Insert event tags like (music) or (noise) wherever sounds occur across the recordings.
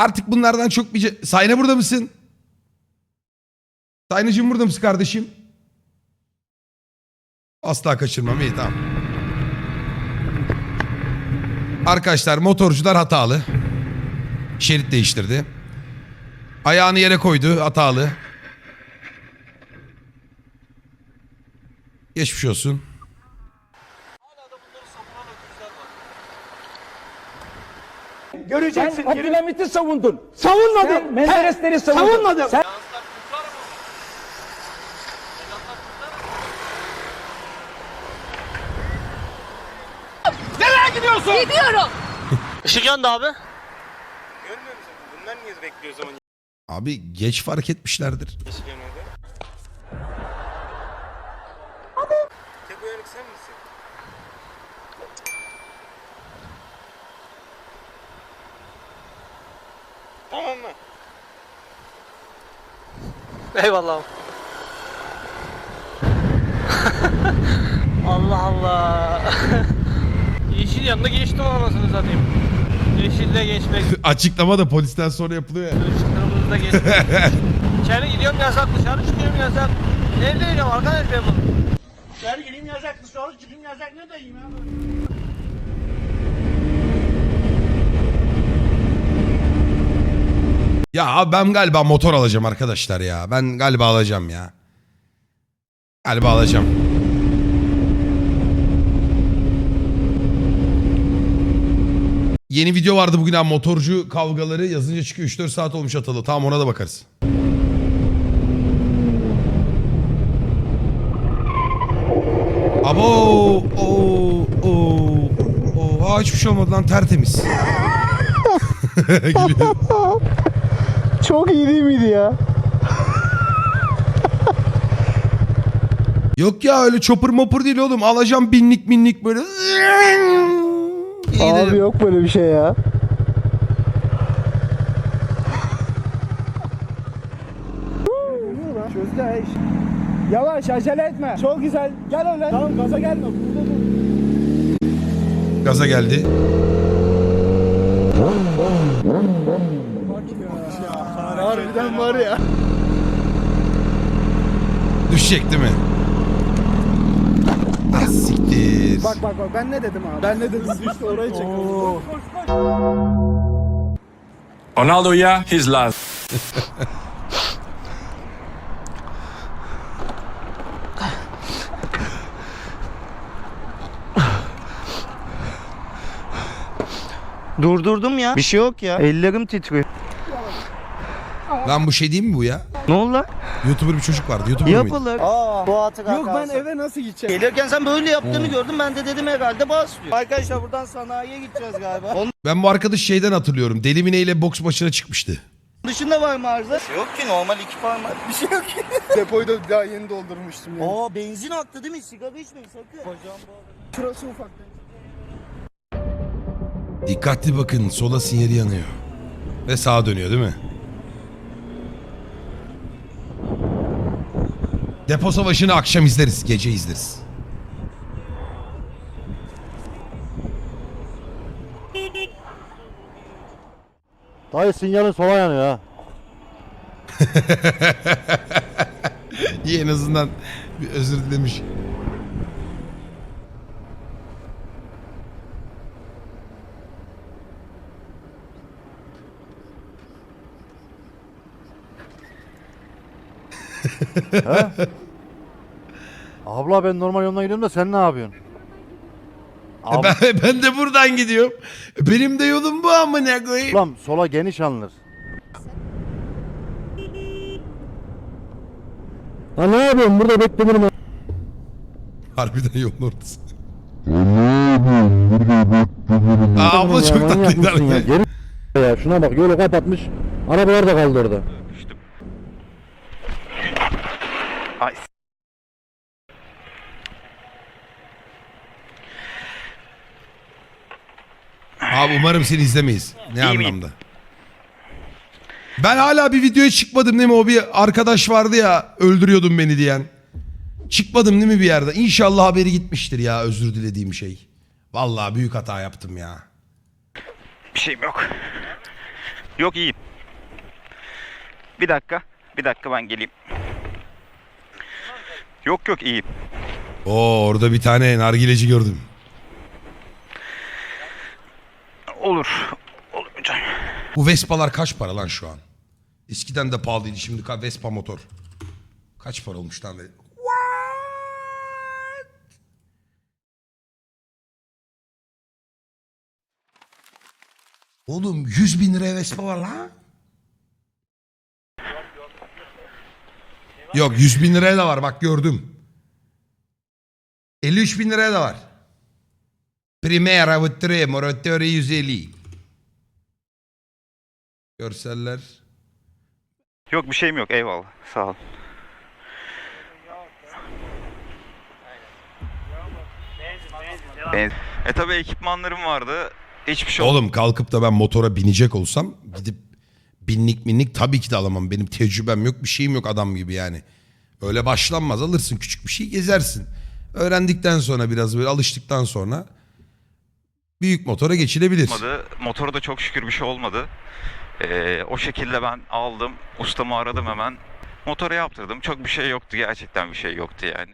Artık bunlardan çok bir... Sayne burada mısın? Saynıcığım burada mısın kardeşim? Asla kaçırmam iyi tamam. Arkadaşlar motorcular hatalı. Şerit değiştirdi. Ayağını yere koydu hatalı. Geçmiş olsun. Göreceksin. Sen Abdülhamit'i savundun. Savunmadım. Sen Menderesleri savundun. Savunmadım. Sen Nereye gidiyorsun? Gidiyorum. (laughs) Işık yandı abi. Görmüyor musun? Niye bekliyor zaman Abi geç fark etmişlerdir. yanıyordu? Tek uyanık sen misin? Eyvallah. (laughs) Allah Allah. Yeşil yanında geçtim anasını satayım. Yeşilde geçmek, (laughs) Açıklama da polisten sonra yapılıyor ya. ışıklarımızda geçmek. (laughs) İçeri gidiyorum yasak, dışarı çıkıyorum yasak. Nerede yiyeceğim arkadaş ben bunu? Dışarı gireyim yasak, dışarı çıkayım yasak. Ne diyeyim ya? Ya abi ben galiba motor alacağım arkadaşlar ya. Ben galiba alacağım ya. Galiba alacağım. Yeni video vardı bugün ha motorcu kavgaları yazınca çıkıyor 3-4 saat olmuş atalı. Tamam ona da bakarız. Abo o o o hiçbir şey olmadı lan tertemiz. (laughs) Çok iyi değil miydi ya? Yok ya öyle çopur mopur değil oğlum. Alacağım binlik minlik böyle. İyi Abi dedim. yok böyle bir şey ya. çözdü ha iş. Yavaş acele etme. Çok güzel. Gel öyle. Tamam gaza gelme. Burada dur. Gaza geldi. Harbiden var ya. Düşecek değil mi? Ah siktir. Bak bak bak ben ne dedim abi? Ben ne dedim? işte orayı çekiyorum. Ronaldo yeah, he's last. Durdurdum ya. Bir şey yok ya. Ellerim titriyor. Lan bu şey değil mi bu ya? Ne oldu lan? Youtuber bir çocuk vardı. Youtuber? Yapılır. Aa, bu hatıra Yok ben eve nasıl gideceğim? Gelirken sen böyle yaptığını gördüm. Ben de dedim herhalde bas diyor. Arkadaşlar buradan sanayiye gideceğiz galiba. Onun Ben bu arkadaşı şeyden hatırlıyorum. Deli Mine ile boks maçına çıkmıştı. dışında var mı arıza? Yok ki normal iki parmak. Bir şey yok ki. (laughs) Depoyu da daha yeni doldurmuştum yani. Aa benzin aktı değil mi? Sigara içmeyin sakın. Bağlı. Şurası ufak. Dikkatli bakın. Sola sinyali yanıyor. Ve sağa dönüyor değil mi? Depo savaşını akşam izleriz. Gece izleriz. Dayı sinyalin sola yanıyor ha. (laughs) İyi en azından bir özür dilemiş. Abla ben normal yoldan gidiyorum da sen ne yapıyorsun? E Ben, ben de buradan gidiyorum. Benim de yolum bu amına koyayım. Ablam sola geniş alınır. Ha ne yapıyorsun burada bekledim ben. Harbiden yolun ortası. Aa abla çok tatlıydı. ya? ya şuna bak yolu kapatmış. Arabalar da kaldı orada. Abi umarım seni izlemeyiz. Ne anlamda? Ben hala bir videoya çıkmadım değil mi? O bir arkadaş vardı ya öldürüyordun beni diyen. Çıkmadım değil mi bir yerde? İnşallah haberi gitmiştir ya özür dilediğim şey. Vallahi büyük hata yaptım ya. Bir şeyim yok. Yok iyiyim. Bir dakika. Bir dakika ben geleyim. Yok yok iyiyim. Oo orada bir tane nargileci gördüm. Olur. Olur hocam. Bu Vespa'lar kaç para lan şu an? Eskiden de pahalıydı şimdi ka- Vespa motor. Kaç para olmuş lan? What? Oğlum 100 bin liraya Vespa var lan. Yok 100 bin liraya da var bak gördüm. 53 bin liraya da var. Primera with tre, moratore 150. Görseller. Yok bir şeyim yok. Eyvallah. Sağ ol. Benzin. E tabi ekipmanlarım vardı. Hiçbir şey Oğlum kalkıp da ben motora binecek olsam gidip binlik minlik tabii ki de alamam. Benim tecrübem yok bir şeyim yok adam gibi yani. Öyle başlanmaz alırsın küçük bir şey gezersin. Öğrendikten sonra biraz böyle alıştıktan sonra büyük motora geçilebilir. olmadı. Motoru da çok şükür bir şey olmadı. Ee, o şekilde ben aldım. Ustamı aradım hemen. Motora yaptırdım. Çok bir şey yoktu. Gerçekten bir şey yoktu yani.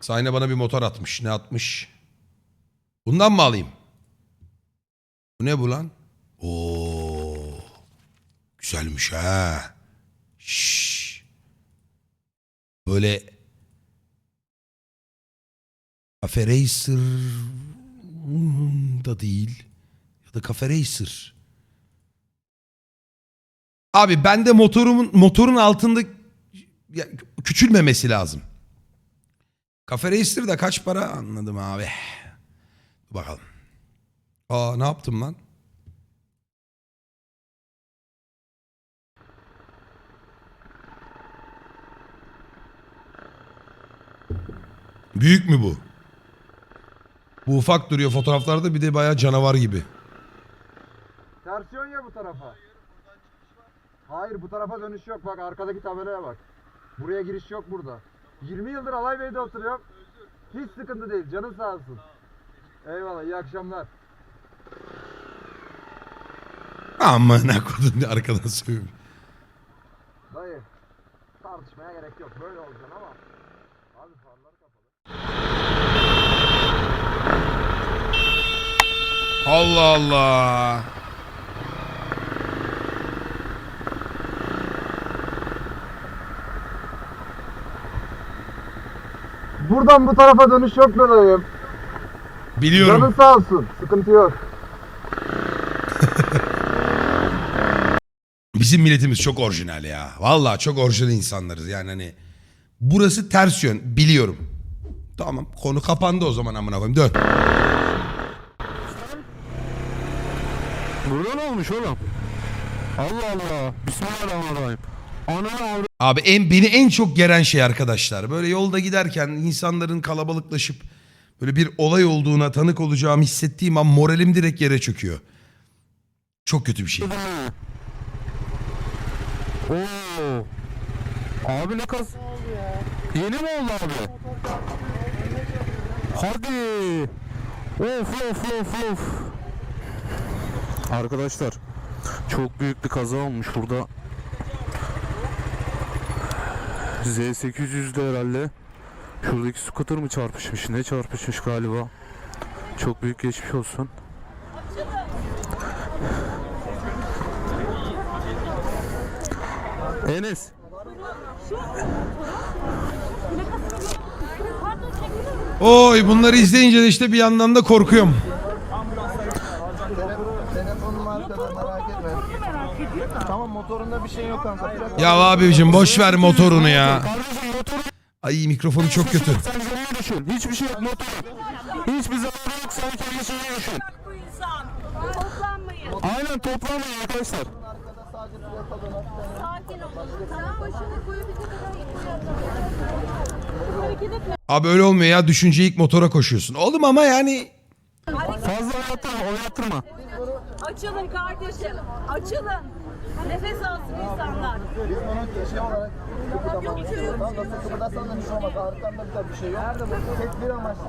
Sayne bana bir motor atmış. Ne atmış? Bundan mı alayım? Bu ne bu lan? Oo. Güzelmiş ha. Şşş. Böyle Cafe Racer da değil. Ya da Cafe Racer. Abi bende motorumun motorun altında ya, küçülmemesi lazım. Cafe Racer da kaç para anladım abi. Bakalım. Aa ne yaptım lan? Büyük mü bu? Bu ufak duruyor fotoğraflarda bir de bayağı canavar gibi. Tersiyon ya bu tarafa. Hayır bu tarafa dönüş yok bak arkadaki tabelaya bak. Buraya giriş yok burada. 20 yıldır Alaybey'de oturuyorum. Hiç sıkıntı değil canın sağ olsun. Eyvallah iyi akşamlar. Amına kodum arkadan söylüyorum. Dayı tartışmaya gerek yok böyle olacaksın ama. Allah Allah. Buradan bu tarafa dönüş yok be dayım. Biliyorum. Canın sağ olsun sıkıntı yok. (laughs) Bizim milletimiz çok orijinal ya. Vallahi çok orijinal insanlarız yani hani. Burası ters yön biliyorum. Tamam konu kapandı o zaman amına koyayım dön. Burada ne olmuş oğlum? Allah Allah. Bismillahirrahmanirrahim. Ananı avradım. Abi en beni en çok geren şey arkadaşlar. Böyle yolda giderken insanların kalabalıklaşıp böyle bir olay olduğuna tanık olacağımı hissettiğim an moralim direkt yere çöküyor. Çok kötü bir şey. Oo. Abi ne kas? Yeni mi oldu abi? Hadi. Of of of of. Arkadaşlar çok büyük bir kaza olmuş burada. Z800'de herhalde. Şuradaki scooter mı çarpışmış? Ne çarpışmış galiba? Çok büyük geçmiş olsun. Enes. Oy bunları izleyince de işte bir yandan da korkuyorum. Telefonum arkada merak etme. Tamam motorunda bir şey yok kanka. Ya abicim boş ver motorunu ya. Kardeşim motoru Ay mikrofonu çok kötü. sen geriye düşün. Hiçbir şey yok motor. Hiçbir zararı yok sen kendi düşün. bu insan. Toplanmayın. Aynen toplanmayın arkadaşlar. Sakin olun. Tamam başını koyup iki Abi öyle olmuyor ya düşünce ilk motora koşuyorsun. Oğlum ama yani Fazla oynattırma oynattırma. Açılın kardeşim. Açılın. Nefes alsın insanlar. Biz onun şey olarak bir şey yok. Nasıl kıpırdarsan da bir şey olmaz. Bir de bir şey yok. Tedbir amaçlı.